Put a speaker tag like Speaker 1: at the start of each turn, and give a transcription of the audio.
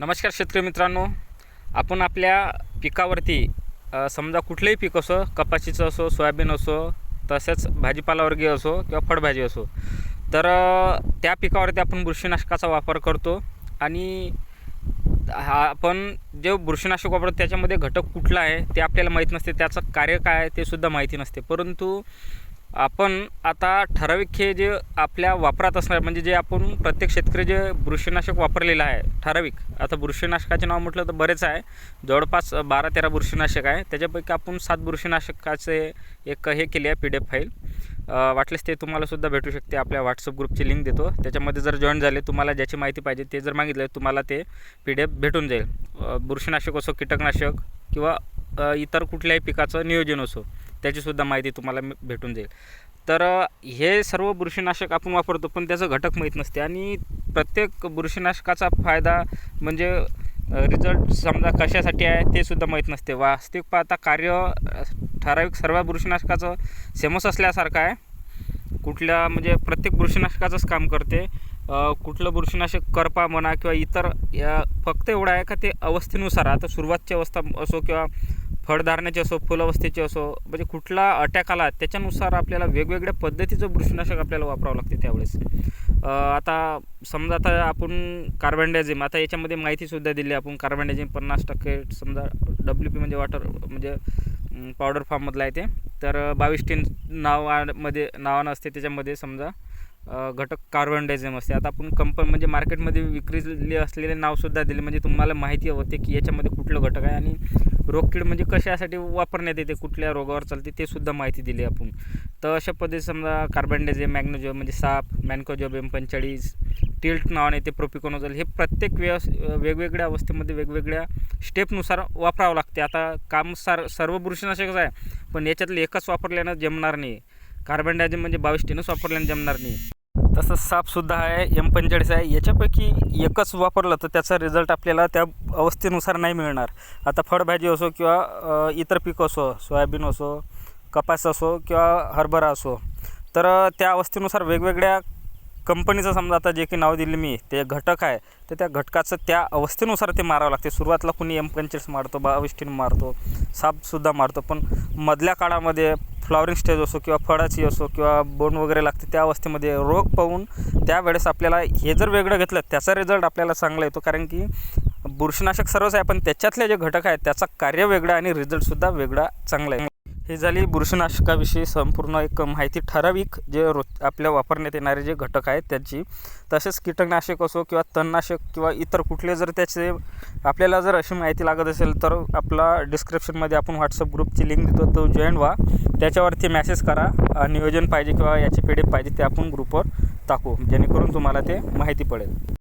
Speaker 1: नमस्कार शेतकरी मित्रांनो. आपण आपल्या पिकावरती समजा कुठलंही पीक असो कपाशीचं असो सोयाबीन असो तसेच भाजीपालावर्गीय असो किंवा फळभाजी असो तर त्या पिकावरती आपण बुरशीनाशकाचा वापर करतो आणि हा आपण जे बुरशीनाशक वापरतो त्याच्यामध्ये घटक कुठला आहे ते आपल्याला माहीत नसते त्याचं कार्य काय आहे ते सुद्धा माहिती नसते. परंतु आपण आता ठराविक हे जे आपल्या वापरात असणार म्हणजे जे आपण प्रत्येक शेतकरी जे बुरशीनाशक वापरलेलं आहे ठराविक आता बुरशीनाशकाचे नाव म्हटलं तर बरेच आहे. जवळपास बारा तेरा बुरशीनाशक आहे. त्याच्यापैकी आपण सात बुरशीनाशकाचे एक हे केले आहे पी डी एफ फाईल. वाटलेस ते तुम्हालासुद्धा भेटू शकते. आपल्या व्हॉट्सअप ग्रुपची लिंक देतो. त्याच्यामध्ये जर जॉईन झाले तुम्हाला ज्याची माहिती पाहिजे ते जर मागितलं तुम्हाला ते पी डी एफ भेटून जाईल. बुरशीनाशक असो कीटकनाशक किंवा इतर कुठल्याही पिकाचं नियोजन असो. त्याचीसुद्धा माहिती तुम्हाला भेटून जाईल. तर हे सर्व बुरशीनाशक आपण वापरतो पण त्याचं घटक माहीत नसते. आणि प्रत्येक बुरशीनाशकाचा फायदा म्हणजे रिझल्ट समजा कशासाठी आहे ते सुद्धा माहीत नसते. वास्तविक पाहता कार्य ठराविक सर्व बुरशीनाशकाचं सेमच असल्यासारखं आहे. कुठल्या म्हणजे प्रत्येक बुरशीनाशकाचंच काम करते. कुठलं बुरशीनाशक करपा म्हणा किंवा इतर या फक्त एवढं आहे का ते अवस्थेनुसार आता सुरुवातची अवस्था असो किंवा फळधारण्याची असो फुलावस्थेची असो म्हणजे कुठला अटॅक आला त्याच्यानुसार आपल्याला वेगवेगळ्या पद्धतीचं बुरशीनाशक आपल्याला वापरावं लागते त्यावेळेस. आता समजा आता आपण कार्बनडायझिम आता याच्यामध्ये माहितीसुद्धा दिली आपण कार्बनडायझिम पन्नास टक्के समजा डब्ल्यू पी म्हणजे वॉटर म्हणजे पावडर फॉर्ममधलं आहे ते. तर बावीस टीन नावामध्ये नावानं असते त्याच्यामध्ये समजा घटक कार्बन डायझिम असते. आता आपण कंपन म्हणजे मार्केटमध्ये विक्रीले असलेले नावसुद्धा दिले म्हणजे तुम्हाला माहिती होते की याच्यामध्ये कुठलं घटक आहे आणि रोगकीड म्हणजे कशासाठी वापरण्यात येते कुठल्या रोगावर चालते ते सुद्धा माहिती दिली आपण. तर अशा पद्धती समजा कार्बन मॅग्नोजोब म्हणजे साप मॅनकोजोब एम पंचेचाळीस टिल्ट नावाने येते प्रोपिकोनोजल हे प्रत्येक व्यवस वेगवेगळ्या अवस्थेमध्ये वेगवेगळ्या स्टेपनुसार वापरावं लागते. आता काम सार सर्व बुरशीनाशकच आहे पण याच्यातलं एकच वापरल्यानं जमणार नाही. कार्बन डायझिम म्हणजे बावीस टीनच वापरल्यानं जमणार नाही. तसंच सापसुद्धा आहे एम पंचेचाळीस आहे. याच्यापैकी एकच वापरलं तर त्याचा रिझल्ट आपल्याला त्या अवस्थेनुसार नाही मिळणार. आता फळभाजी असो किंवा इतर पीक असो सोयाबीन असो कपास असो किंवा हरभरा असो तर त्या अवस्थेनुसार वेगवेगळ्या कंपनीचं समजा आता जे काही नाव दिले मी ते घटक आहे तर त्या घटकाचं त्या अवस्थेनुसार ते मारावं लागते. सुरुवातीला कुणी एम पंचेस मारतो बाविष्टीन मारतो सापसुद्धा मारतो पण मधल्या काळामध्ये फ्लॉवरिंग स्टेज असो किंवा फळाची असो किंवा बोंड वगैरे लागते त्या अवस्थेमध्ये रोग पाहून त्यावेळेस आपल्याला हे जर वेगळं घेतलं त्याचा रिझल्ट आपल्याला चांगला येतो. कारण की बुरशीनाशक सर्वच आहे पण त्याच्यातले जे घटक आहेत त्याचा कार्य वेगळा आणि रिझल्टसुद्धा वेगळा चांगला आहे. हे झाली बुरशीनाशकाविषयी संपूर्ण एक माहिती ठराविक जे रो आपल्या वापरण्यात येणारे जे घटक आहेत त्यांची. तसेच कीटकनाशक असो किंवा तणनाशक किंवा इतर कुठले जर त्याचे आपल्याला जर अशी माहिती लागत असेल तर आपला डिस्क्रिप्शनमध्ये आपण व्हॉट्सअप ग्रुपची लिंक देतो तो जॉईन व्हा. त्याच्यावरती मॅसेज करा नियोजन पाहिजे किंवा याची पी पाहिजे ते आपण ग्रुपवर टाकू जेणेकरून तुम्हाला ते माहिती पडेल.